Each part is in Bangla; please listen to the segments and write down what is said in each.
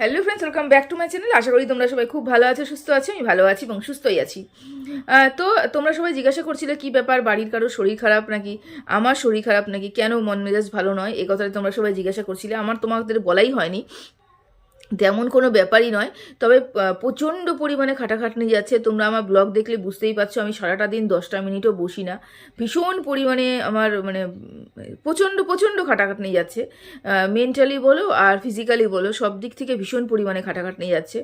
Hello friends welcome back to my channel আশা করি তোমরা সবাই খুব ভালো আছো, সুস্থ আছো, আমি ভালো আছি এবং সুস্থই আছি। তো তোমরা সবাই জিজ্ঞাসা করছিলে কি ব্যাপার, বাড়ির কারও শরীর খারাপ নাকি? আমার শরীর খারাপ নাকি? কেন মন মেজাজ ভালো নয়? এ কথাটা তোমরা সবাই জিজ্ঞাসা করছিলে। আমার তোমাদের বলাই হয়নি। তেমন কোনো ব্যাপারই নয়। তবে প্রচণ্ড পরিমাণে খাটাখাটনি যাচ্ছে। তোমরা আমার ব্লগ দেখলে বুঝতেই পারছ, আমি সারাটা দিন দশটা মিনিটও বসি না। ভীষণ পরিমাণে আমার মানে প্রচণ্ড প্রচণ্ড খাটাখাটনি যাচ্ছে। মেন্টালি বলো আর ফিজিক্যালি বলো, সব দিক থেকে ভীষণ পরিমাণে খাটাখাটনি যাচ্ছে।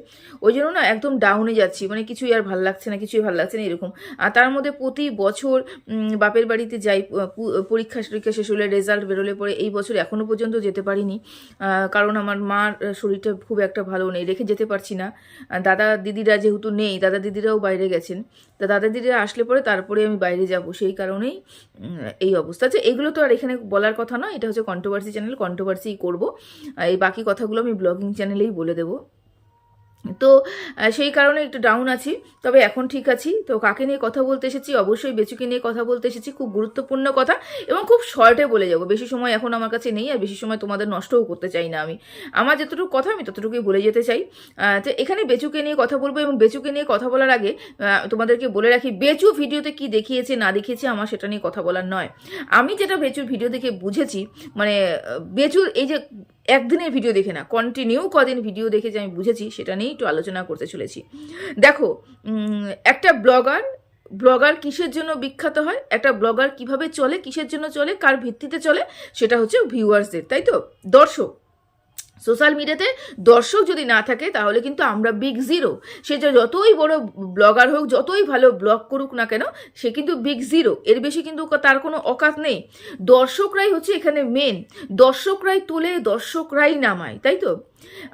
ওই জন্য না একদম ডাউনে যাচ্ছি মানে কিছুই আর ভালো লাগছে না, কিছুই ভালো লাগছে না, এরকম। আর তার মধ্যে প্রতি বছর বাপের বাড়িতে যাই পরীক্ষা টরীক্ষা শেষ হলে রেজাল্ট বেরোলে পরে, এই বছর এখনও পর্যন্ত যেতে পারিনি। কারণ আমার মার শরীরটা খুব একটা ভালো নেই, রেখে যেতে পারছি না। দাদা দিদিরা যেহেতু নেই, দাদা দিদিরাও বাইরে গেছেন। তা দাদা দিদিরা আসলে পরে তারপরে আমি বাইরে যাব, সেই কারণেই এই অবস্থা। আছে এগুলো তো আর এখানে বলার কথা নয়, এটা হচ্ছে কন্ট্রোভার্সি চ্যানেল কন্ট্রোভার্সিই করব। এই বাকি কথাগুলো আমি ব্লগিং চ্যানেলেই বলে দেবো। তো সেই কারণে একটু ডাউন আছি, তবে এখন ঠিক আছি। তো কাকে নিয়ে কথা বলতে এসেছি? অবশ্যই বেচুকে নিয়ে কথা বলতে এসেছি, খুব গুরুত্বপূর্ণ কথা এবং খুব শর্টে বলে যাব। বেশি সময় এখন আমার কাছে নেই আর বেশি সময় তোমাদের নষ্টও করতে চাই না আমি। আমার যতটুকু কথা আমি ততটুকুই বলে যেতে চাই। তো এখানে বেচুকে নিয়ে কথা বলব এবং বেচুকে নিয়ে কথা বলার আগে তোমাদেরকে বলে রাখি, বেচু ভিডিওতে কি দেখিয়েছে, না দেখিয়েছে আমার সেটা নিয়ে কথা বলার নয়। আমি যেটা বেচুর ভিডিও দেখে বুঝেছি মানে বেচুর এই যে একদিনের ভিডিও দেখে না কন্টিনিউ কদিন ভিডিও দেখে যে আমি বুঝেছি, সেটা নিয়েই একটু আলোচনা করতে চলেছি। দেখো একটা ব্লগার ব্লগার কিসের জন্য বিখ্যাত হয়? একটা ব্লগার কীভাবে চলে, কিসের জন্য চলে, কার ভিত্তিতে চলে, সেটা হচ্ছে ভিউয়ার্সদের তাই তো? দর্শক সোশ্যাল মিডিয়াতে দর্শক যদি না থাকে, তাহলে কিন্তু আমরা বিগ জিরো সে যতই বড় ব্লগার হোক, যতই ভালো ব্লগ করুক না কেন, সে কিন্তু বিগ জিরো এর বেশি কিন্তু তার কোনো অকাত নেই। দর্শকরাই হচ্ছে এখানে মেন দর্শকরাই তুলে, দর্শকরাই নামায়, তাই তো?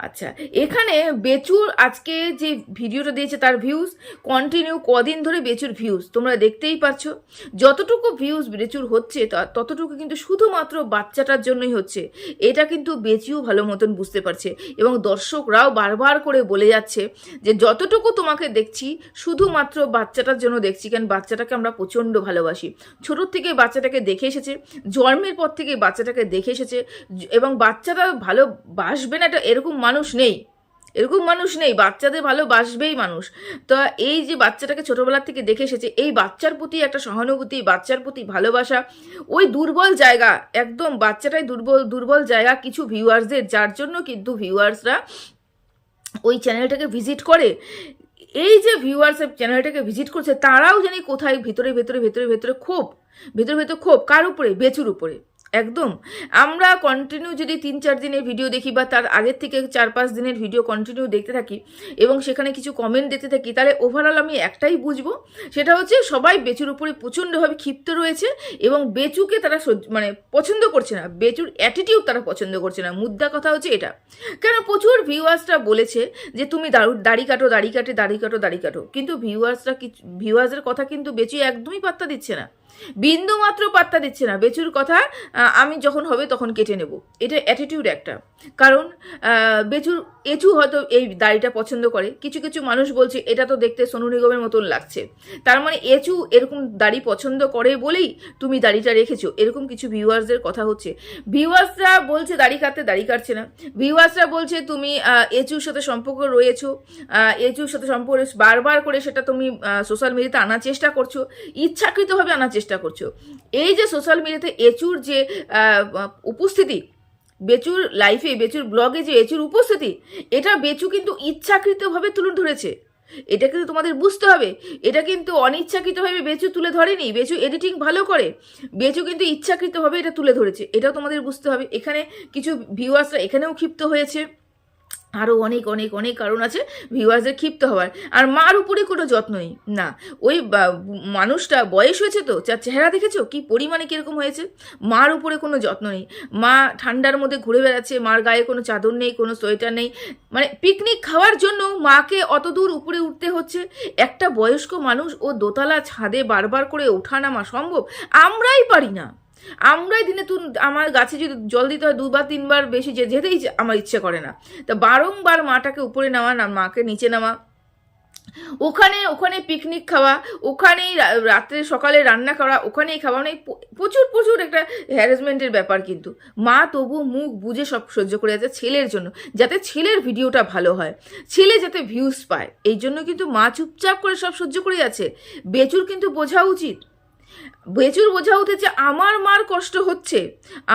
আচ্ছা এখানে বেচুর আজকে যে ভিডিওটা দিয়েছে তার ভিউজ কন্টিনিউ কদিন ধরে বেচুর ভিউজ তোমরা দেখতেই পাচ্ছ। যতটুকু ভিউজ বেচুর হচ্ছে ততটুকু কিন্তু শুধুমাত্র বাচ্চাটার জন্যই হচ্ছে। এটা কিন্তু বেচিও ভালো মতন বুঝতে পারছে। এবং দর্শকরাও বারবার করে বলে যাচ্ছে যে, যতটুকু তোমাকে দেখছি, শুধুমাত্র বাচ্চাটার জন্য দেখছি কারণ বাচ্চাটাকে আমরা প্রচণ্ড ভালোবাসি। ছোটোর থেকে বাচ্চাটাকে দেখে এসেছে, জন্মের পর থেকে বাচ্চাটাকে দেখে এসেছে, এবং বাচ্চাটা ভালোবাসবে না এটা এরকম মানুষ নেই। এরকম মানুষ নেই, বাচ্চাদের ভালোবাসবেই মানুষ। তো এই যে বাচ্চাটাকে ছোটবেলার থেকে দেখে এসেছে, এই বাচ্চার প্রতি একটা সহানুভূতি, বাচ্চার প্রতি ভালোবাসা, ওই দুর্বল জায়গা, একদম বাচ্চাটাই দুর্বল দুর্বল জায়গা কিছু ভিউয়ার্সদের যার জন্য কিন্তু ভিউয়ার্সরা ওই চ্যানেলটাকে ভিজিট করে। এই যে ভিউয়ার্স চ্যানেলটাকে ভিজিট করছে, তারাও জানি কোথায়, ভেতরে ভেতরে ভেতরে ভেতরে ক্ষোভ, ভেতরে ভেতরে ক্ষোভ, কার উপরে? বেচুর উপরে। একদম। আমরা কন্টিনিউ যদি তিন চার দিনের ভিডিও দেখি বা তার আগের থেকে চার পাঁচ দিনের ভিডিও কন্টিনিউ দেখতে থাকি এবং সেখানে কিছু কমেন্ট দেখতে থাকি, তাহলে ওভারঅল আমি একটাই বুঝব, সেটা হচ্ছে সবাই বেচুর উপরে প্রচণ্ডভাবে ক্ষিপ্ত রয়েছে এবং বেচুকে তারা মানে পছন্দ করছে না। বেচুর অ্যাটিটিউড তারা পছন্দ করছে না। মুদ্রা কথা হচ্ছে এটা। কেন প্রচুর ভিউয়ার্সরা বলেছে যে, তুমি দাড়ু দাড়ি কাটো, দাড়ি কাটে, দাড়ি কাটো দাড়ি কাটো। কিন্তু ভিউয়ার্সরা কিছু ভিউয়ার্সের কথা কিন্তু বেচু একদমই পাত্তা দিচ্ছে না। বিন্দু মাত্র পাত্তা দিচ্ছে না। বেচুর কথা আমি যখন হবে তখন কেটে নেব। এটা অ্যাটিটিউড একটা। কারণ বেচুর, এচু হয়তো এই দাড়িটা পছন্দ করে। কিছু কিছু মানুষ বলছে, এটা তো দেখতে সোনু নিগমের মতন লাগছে। তার মানে এচু এরকম দাড়ি পছন্দ করে বলেই তুমি দাড়িটা রেখেছো। এরকম কিছু ভিউয়ার্সদের কথা হচ্ছে। ভিউয়ার্সরা বলছে, দাড়ি কাটতে দাড়ি কাটছে না। ভিউয়ার্সরা বলছে, তুমি এচুর সাথে সম্পর্ক রয়েছো। এচুর সাথে সম্পর্ক বারবার করে সেটা তুমি সোশ্যাল মিডিয়াতে আনার চেষ্টা করছ। ইচ্ছাকৃতভাবে আনার চেষ্টা করছ। এই যে সোশ্যাল মিডিয়াতে এচুর যে উপস্থিতি, বেচুর লাইফে বেচুর ব্লগে যে এচুর উপস্থিতি, এটা বেচু কিন্তু ইচ্ছাকৃতভাবে তুলে ধরেছে। এটা কিন্তু তোমাদের বুঝতে হবে। এটা কিন্তু অনিচ্ছাকৃতভাবে বেচু তুলে ধরেনি। বেচু এডিটিং ভালো করে। বেচু কিন্তু ইচ্ছাকৃতভাবে এটা তুলে ধরেছে। এটাও তোমাদের বুঝতে হবে। এখানে কিছু ভিউয়ার্সরা এখানেও ক্ষিপ্ত হয়েছে। আরও অনেক অনেক অনেক কারণ আছে ভিউয়ার্সের ক্ষিপ্ত হওয়ার। আর মার উপরে কোনো যত্ন নেই না। ওই মানুষটা বয়স হয়েছে তো যার চেহারা দেখেছ? কি পরিমাণে কীরকম হয়েছে? মার উপরে কোনো যত্ন নেই। মা ঠান্ডার মধ্যে ঘুরে বেড়াচ্ছে, মার গায়ে কোনো চাদর নেই, কোনো সোয়েটার নেই। মানে পিকনিক খাওয়ার জন্য মাকে অত দূর উপরে উঠতে হচ্ছে। একটা বয়স্ক মানুষ ও দোতলা ছাদে বারবার করে ওঠা নামা সম্ভব? আমরাই পারি না। আমরাই দিনে তুন, আমার গাছে যদি জল দিতে হয় দুবার, তিনবার বেশি যে যেতেই আমার ইচ্ছে করে না। তা বারংবার মাটাকে উপরে নেওয়া না, মাকে নিচে নেওয়া ওখানে ওখানে পিকনিক খাওয়া, ওখানেই রাত্রে সকালে রান্না করা, ওখানেই খাওয়া মানে প্রচুর প্রচুর একটা হ্যারাসমেন্টের ব্যাপার কিন্তু। মা তবু মুখ বুঝে সব সহ্য করে যাচ্ছে ছেলের জন্য, যাতে ছেলের ভিডিওটা ভালো হয়। ছেলে যাতে ভিউজ পায়, এই জন্য কিন্তু মা চুপচাপ করে সব সহ্য করে যাচ্ছে। বেচুর কিন্তু বোঝা উচিত। বেচুর বোঝা উঠেছে আমার মার কষ্ট হচ্ছে।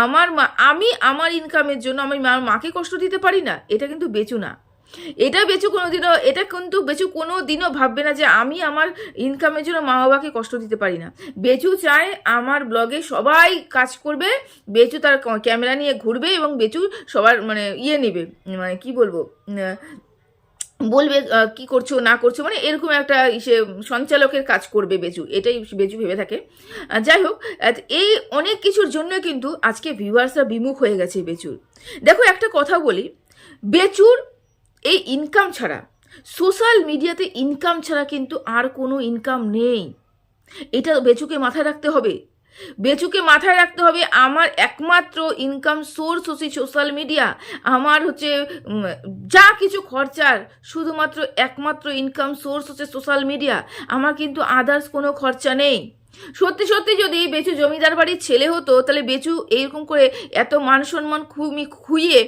আমার মা, আমি আমার ইনকামের জন্য আমি মার মাকে কষ্ট দিতে পারি না, এটা কিন্তু বেচু না। এটা বেচু কোনোদিনও, এটা কিন্তু বেচু কোনো দিনও ভাববে না যে আমি আমার ইনকামের জন্য মা বাবাকে কষ্ট দিতে পারি না। বেচু চায় আমার ব্লগে সবাই কাজ করবে বেচু তার ক্যামেরা নিয়ে ঘুরবে এবং বেচু সবার মানে ইয়ে নেবে মানে কি বলব বলবে কি করছ, না করছ মানে এরকম একটা ইসে, সঞ্চালকের কাজ করবে বেচু এটাই বেচু ভেবে থাকে। যাই হোক এই অনেক কিছুর জন্য কিন্তু আজকে ভিউয়ার্সরা বিমুখ হয়ে গেছে বেচুর দেখো, একটা কথা বলি বেচুর এই ইনকাম ছাড়া সোশ্যাল মিডিয়াতে ইনকাম ছাড়া কিন্তু আর কোনো ইনকাম নেই। এটা বেচুকে মাথায় রাখতে হবে। বেচুকে মাথায় রাখতে হবে, আমার একমাত্র ইনকাম সোর্স হচ্ছে সোশ্যাল মিডিয়া আমার হচ্ছে যা কিছু খরচার শুধুমাত্র একমাত্র ইনকাম সোর্স হচ্ছে সোশ্যাল মিডিয়া আমার কিন্তু আদার্স কোনো খরচা নেই। সত্যি সত্যি যদি বেচু জমিদার বাড়ির ছেলে হতো, তাহলে বেচু এইরকম করে এত মান সম্মান খুমি খুইয়ে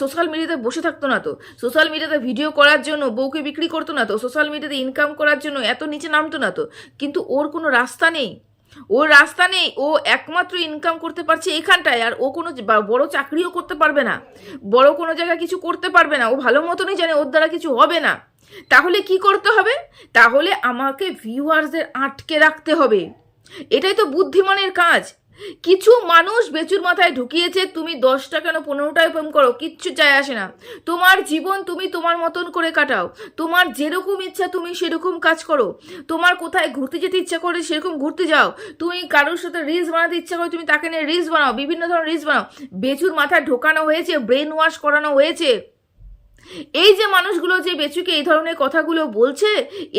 সোশ্যাল মিডিয়াতে বসে থাকতো না তো। সোশ্যাল মিডিয়াতে ভিডিও করার জন্য, বউকে বিক্রি করতো না তো। সোশ্যাল মিডিয়াতে ইনকাম করার জন্য এত নিচে নামতো না তো। কিন্তু ওর কোনো রাস্তা নেই। ওর রাস্তা নেই, ও একমাত্র ইনকাম করতে পারছে এখানটায়, আর ও কোনো বড় চাকরিও করতে পারবে না। বড় কোনো জায়গায় কিছু করতে পারবে না, ও ভালো মতনই জানে ওর দ্বারা কিছু হবে না। তাহলে কি করতে হবে? তাহলে আমাকে ভিউয়ার্সদের আটকে রাখতে হবে। এটাই তো বুদ্ধিমানের কাজ। কিছু মানুষ বেচুর মাথায় ঢুকিয়েছে, তুমি দশটা কেন পনেরোটায় প্রেম করো? কিচ্ছু যায় আসে না। তোমার জীবন তুমি তোমার মতন করে কাটাও। তোমার যেরকম ইচ্ছা তুমি সেরকম কাজ করো। তোমার কোথায় ঘুরতে যেতে ইচ্ছা করে সেরকম ঘুরতে যাও। তুমি কারোর সাথে রিলস বানাতে ইচ্ছা করে তুমি তাকে নিয়ে রিলস বানাও, বিভিন্ন ধরনের রিলস বানাও। বেচুর মাথায় ঢোকানো হয়েছে ব্রেন ওয়াশ করানো হয়েছে। এই যে মানুষগুলো যে বেচুকে এই ধরনের কথাগুলো বলছে,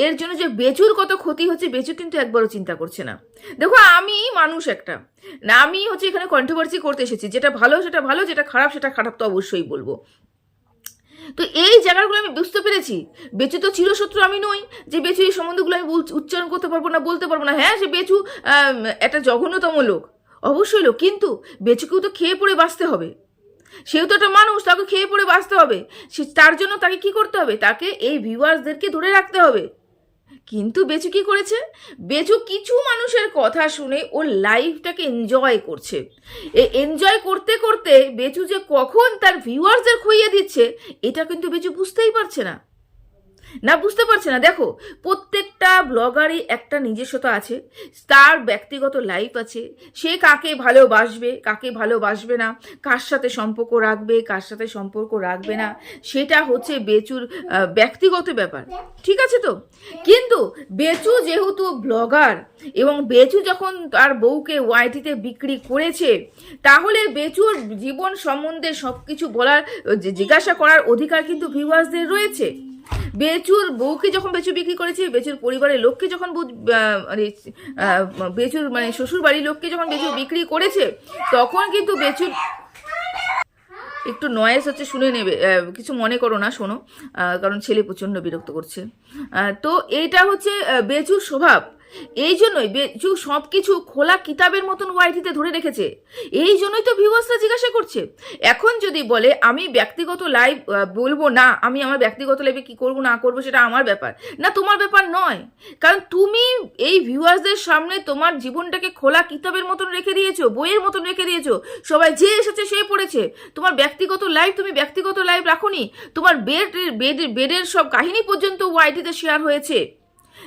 এর জন্য যে বেচুর কত ক্ষতি হচ্ছে, বেচু কিন্তু একবারও চিন্তা করছে না। দেখো, আমি মানুষ একটা। না, আমি হচ্ছে এখানে কন্ট্রোভার্সি করতে এসেছি। যেটা ভালো, সেটা ভালো, যেটা খারাপ, সেটা খারাপ তো অবশ্যই বলব। তো এই জায়গাগুলো আমি বুঝতে পেরেছি। বেচু তো চিরশত্রু আমি নই। যে বেচু এই সম্বন্ধগুলো আমি উচ্চারণ করতে পারব না, বলতে পারব না। হ্যাঁ সে বেচু একটা জঘন্যতম লোক। অবশ্যই লোক। কিন্তু বেচুকেও তো খেয়ে পড়ে বাঁচতে হবে। সেও তো একটা মানুষ, তাকে খেয়ে পড়ে বাঁচতে হবে। সে তার জন্য তাকে কি করতে হবে? তাকে এই ভিউয়ার্সদেরকে ধরে রাখতে হবে। কিন্তু বেচু কি করেছে? বেচু কিছু মানুষের কথা শুনে ওর লাইফটাকে এনজয় করছে। এ এনজয় করতে করতে বেচু যে কখন তার ভিউয়ার্সদের খুইয়ে দিচ্ছে, এটা কিন্তু বেচু বুঝতেই পারছে না। না, বুঝতে পারছে না। দেখো, প্রত্যেকটা ব্লগারই একটা নিজস্বতা আছে, তার ব্যক্তিগত লাইফ আছে, সে কাকে ভালোবাসবে কাকে ভালোবাসবে না, কার সাথে সম্পর্ক রাখবে, কার সাথে সম্পর্ক রাখবে না, সেটা হচ্ছে বেচুর ব্যক্তিগত ব্যাপার। ঠিক আছে তো? কিন্তু বেচু যেহেতু ব্লগার এবং বেচু যখন তার বউকে ওয়াইটিতে বিক্রি করেছে, তাহলে বেচুর জীবন সম্বন্ধে সব কিছু বলার জিজ্ঞাসা করার অধিকার কিন্তু ভিউয়ার্সদের রয়েছে। বেচুর বউকে যখন বেচু বিক্রি করেছে, বেচুর পরিবারের লোককে যখন মানে বেচুর মানে শ্বশুর বাড়ির লোককে যখন বেচু বিক্রি করেছে, তখন কিন্তু বেচুর একটু নয়েস হচ্ছে, শুনে নেবে। কিছু মনে করো না, শোনো। কারণ ছেলে প্রচণ্ড বিরক্ত করছে। তো এইটা হচ্ছে বেচুর স্বভাব। এই জন্যই বেচু সব কিছু খোলা কিতাবের মতন ওয়াইটিতে ধরে রেখেছে। এই জন্যই তো ভিউয়ার্সরা জিজ্ঞাসা করছে। এখন যদি বলে, আমি ব্যক্তিগত লাইভ বলব না, আমি আমার ব্যক্তিগত লাইভে কি করব, না করব, সেটা আমার ব্যাপার। না, তোমার ব্যাপার নয়। কারণ তুমি এই ভিউয়ার্সদের সামনে তোমার জীবনটাকে খোলা কিতাবের মতন রেখে দিয়েছ, বইয়ের মতন রেখে দিয়েছ। সবাই যে এসেছে সে পড়েছে। তোমার ব্যক্তিগত লাইভ তুমি ব্যক্তিগত লাইভ রাখোনি। তোমার বেড বেড বেডের সব কাহিনী পর্যন্ত ওয়াইটিতে শেয়ার হয়েছে।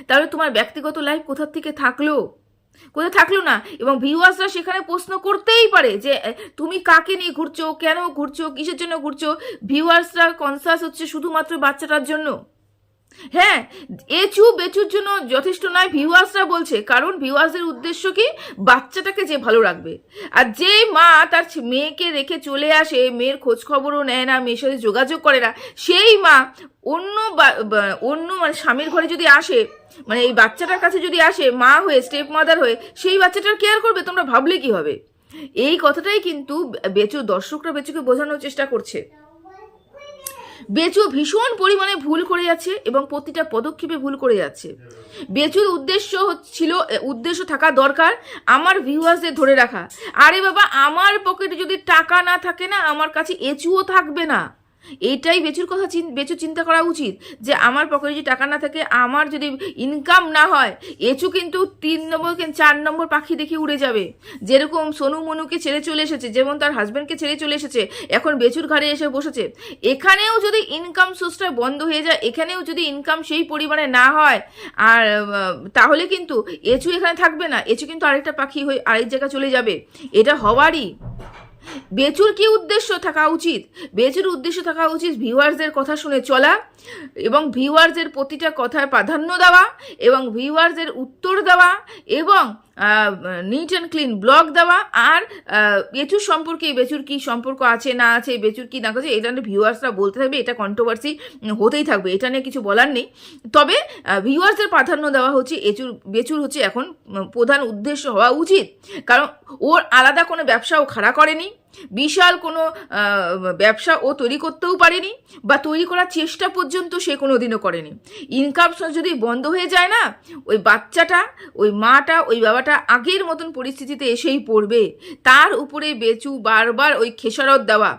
তাহলে তোমার ব্যক্তিগত লাইফ কোথার থেকে থাকল? কোথায় থাকল না? এবং ভিউয়ার্সরা সেখানে প্রশ্ন করতেই পারে যে তুমি কাকে নিয়ে ঘুরছো? কেন ঘুরছো? কিসের জন্য ঘুরছো? ভিউয়ার্সরা কনসাস হচ্ছে শুধুমাত্র বাচ্চাটার জন্য। হ্যাঁ এচু বেচুর জন্য যথেষ্ট নয় ভিউয়ার্সরা বলছে। কারণ ভিউয়ার্সের উদ্দেশ্য কি? বাচ্চাটাকে যে ভালো রাখবে। আর যে মা তার মেয়েকে রেখে চলে আসে, মেয়ের খোঁজখবরও নেয় না, মেয়ের সাথে যোগাযোগ করে না, সেই মা অন্য অন্য মানে স্বামীর ঘরে যদি আসে মানে এই বাচ্চাটার কাছে যদি আসে, মা হয়ে স্টেপ মাদার হয়ে, সেই বাচ্চাটার কেয়ার করবে, তোমরা ভাবলে কি হবে? এই কথাটাই কিন্তু বেচু, দর্শকরা বেচুকে বোঝানোর চেষ্টা করছে। বেচু ভীষণ পরিমাণে ভুল করে যাচ্ছে এবং প্রতিটা পদক্ষেপে ভুল করে যাচ্ছে। বেচুর উদ্দেশ্য ছিল উদ্দেশ্য থাকা দরকার আমার ভিউয়ার্সদের ধরে রাখা। আরে বাবা, আমার পকেটে যদি টাকা না থাকে না, আমার কাছে এচুও থাকবে না। এইটাই বেচুর কথা চিন- বেচু চিন্তা করা উচিত যে আমার পকেটে যদি টাকা না থাকে, আমার যদি ইনকাম না হয়, এচু কিন্তু তিন নম্বর চার নম্বর পাখি দেখে উড়ে যাবে। যেরকম সোনু মনুকে ছেড়ে চলে এসেছে, যেমন তার হাজব্যান্ডকে ছেড়ে চলে এসেছে, এখন বেচুর ঘাড়ে এসে বসেছে। এখানেও যদি ইনকাম সোর্সটা বন্ধ হয়ে যায়, এখানেও যদি ইনকাম সেই পরিমাণে না হয়, আর তাহলে কিন্তু এচু এখানে থাকবে না, এচু কিন্তু আরেকটা পাখি হয়ে আরেক জায়গায় চলে যাবে। এটা হওয়ারই। বেচুর কি উদ্দেশ্য থাকা উচিত? বেচুর উদ্দেশ্য থাকা উচিত ভিউয়ার্সদের কথা শুনে চলা এবং ভিউয়ার্সদের প্রতিটা কথায় প্রাধান্য দেওয়া এবং ভিউয়ার্সদের উত্তর দেওয়া এবং নিট অ্যান্ড ক্লিন ব্লগ দেওয়া আর বেচুর সম্পর্কে বেচুর কি সম্পর্ক আছে, না আছে, বেচুর কি না আছে, এটা নিয়ে ভিউয়ার্সরা বলতে থাকবে, এটা কন্ট্রোভার্সি হতেই থাকবে, এটা নিয়ে কিছু বলার নেই। তবে ভিউয়ার্সদের প্রাধান্য দেওয়া হচ্ছে, এচুর, বেচুর হচ্ছে এখন প্রধান উদ্দেশ্য হওয়া উচিত। কারণ ওর আলাদা কোনো ব্যবসাও খাড়া করেনি বিশাল কোনো ব্যবসা ও তৈরি করতেও পারেনি বা তৈরি করার চেষ্টা পর্যন্ত সে কোনো দিনও করেনি ইনকাম যদি বন্ধ হয়ে যায় না, ওই বাচ্চাটা, ওই মাটা, ওই বাবাটা আগের মতন পরিস্থিতিতে এসেই পড়বে। তার উপরে বেচু বারবার ওই খেসারত দেওয়া।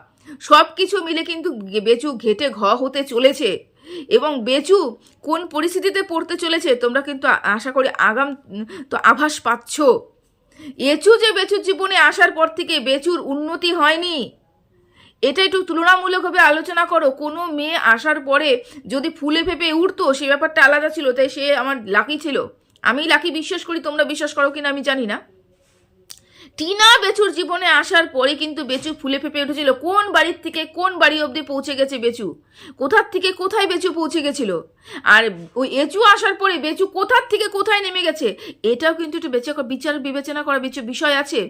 সব কিছু মিলে কিন্তু বেচু ঘেটে ঘ হতে চলেছে। এবং বেচু কোন পরিস্থিতিতে পড়তে চলেছে, তোমরা কিন্তু আশা করি আগাম তো আভাস পাচ্ছ। এচু যে বেচুর জীবনে আসার পর থেকে বেচুর উন্নতি হয়নি। এটা একটু তুলনামূলকভাবে আলোচনা করো। কোনো মেয়ে আসার পরে যদি ফুলে ফেপে উঠতো, সে ব্যাপারটা আলাদা ছিল, তাই সে আমার লাকি ছিল। আমি লাকি বিশ্বাস করি, তোমরা বিশ্বাস করো কিনা আমি জানি না। টিনা বেচুর জীবনে আসার পরে কিন্তু বেচু ফুলে ফেপে উঠেছিল। কোন বাড়ির থেকে কোন বাড়ি অবধি পৌঁছে গেছে বেচু? কোথার থেকে কোথায় বেচু পৌঁছে গেছিল? আর ওই এচু আসার পরে বেচু কোথার থেকে কোথায় নেমে গেছে? এটাও কিন্তু একটু বেচে বিচার বিবেচনা করা বেচু বিষয় আছে।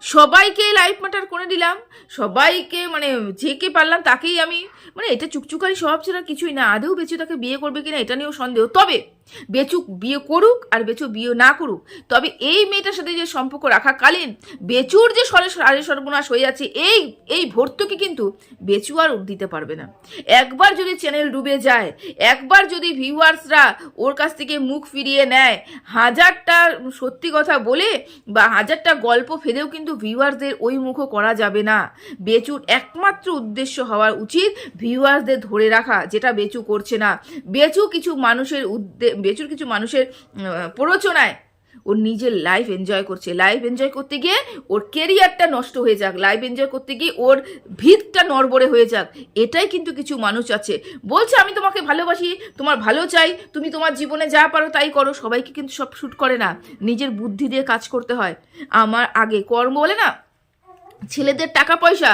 সবাইকে লাইফ ম্যাটার করে দিলাম। সবাইকে মানে যে কে পারলাম তাকেই আমি মানে এটা চুকচুকারি স্বভাব ছাড়া কিছুই না। আদৌ বেচু তাকে বিয়ে করবে কিনা এটা নিয়েও সন্দেহ। তবে বেচু বিয়ে করুক আর বেচু বিয়ে না করুক, তবে এই মেয়েটার সাথে যে সম্পর্ক রাখাকালীন বেচুর যে সরে সারে সর্বনাশ হয়ে যাচ্ছে, এই এই ভর্তুকি কিন্তু বেচু আর দিতে পারবে না। একবার যদি চ্যানেল ডুবে যায়, একবার যদি ভিউয়ার্সরা ওর কাছ থেকে মুখ ফিরিয়ে নেয়, হাজারটা সত্যি কথা বলে বা হাজারটা গল্প ফেলেও কিন্তু ভিউয়ার্সদের ওই মুখও করা যাবে না। বেচুর একমাত্র উদ্দেশ্য হওয়া উচিত ভিউয়ার্সদের ধরে রাখা, যেটা বেচু করছে না। বেচু কিছু মানুষের উদ্দে বেচুর কিছু মানুষের প্ররোচনায়। ওর নিজের লাইফ এনজয় করছে। লাইফ এনজয় করতে গিয়ে ওর কেরিয়ারটা নষ্ট হয়ে যাক। লাইফ এনজয় করতে গিয়ে ওর ভিতটা নড়বড়ে হয়ে যাক। এটাই কিন্তু কিছু মানুষ আছে। বলছে, আমি তোমাকে ভালোবাসি, তোমার ভালো চাই, তুমি তোমার জীবনে যা পারো তাই করো। সবাইকে কিন্তু সব শ্যুট করে না। নিজের বুদ্ধি দিয়ে কাজ করতে হয়। আমার আগে কর্ম বলে না? ছেলেদের টাকা পয়সা।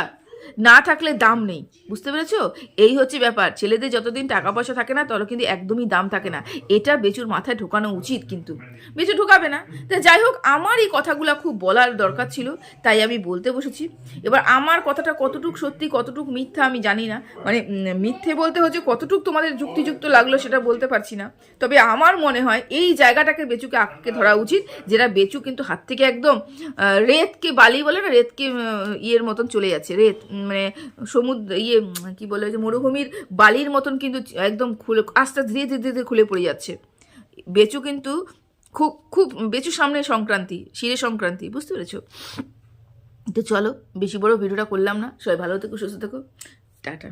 না থাকলে দাম নেই, বুঝতে পেরেছ? এই হচ্ছে ব্যাপার, ছেলেদের যতদিন টাকা পয়সা থাকে না তত কিন্তু একদমই দাম থাকে না। এটা বেচুর মাথায় ঢোকানো উচিত কিন্তু। বেচু ঢোকাবে না। তা যাই হোক, আমার এই কথাগুলো খুব বলার দরকার ছিল, তাই আমি বলতে বসেছি। এবার আমার কথাটা কতটুক সত্যি, কতটুক মিথ্যা আমি জানি না। মানে মিথ্যে বলতে হচ্ছে কতটুক তোমাদের যুক্তিযুক্ত লাগল সেটা বলতে পারছি না। তবে আমার মনে হয় এই জায়গাটাকে বেচুকে আঁককে ধরা উচিত, যেটা বেচু কিন্তু হাত থেকে একদম রেতকে বালি বলে না, রেতকে ইয়ের মতন চলে যাচ্ছে, রেত মানে সমুদ্র ইয়ে কি বলে যে মরুভূমির বালির মতন কিন্তু একদম খুলে, আস্তে ধীরে ধীরে ধীরে খুলে পড়ে যাচ্ছে। বেচু কিন্তু খুব খুব, বেচু সামনে সংক্রান্তি, শিরে সংক্রান্তি, বুঝতে পেরেছ? তো চলো, বেশি বড় ভিডিওটা করলাম না। সবাই ভালো থেকো, সুস্থ থেকো। টাটা।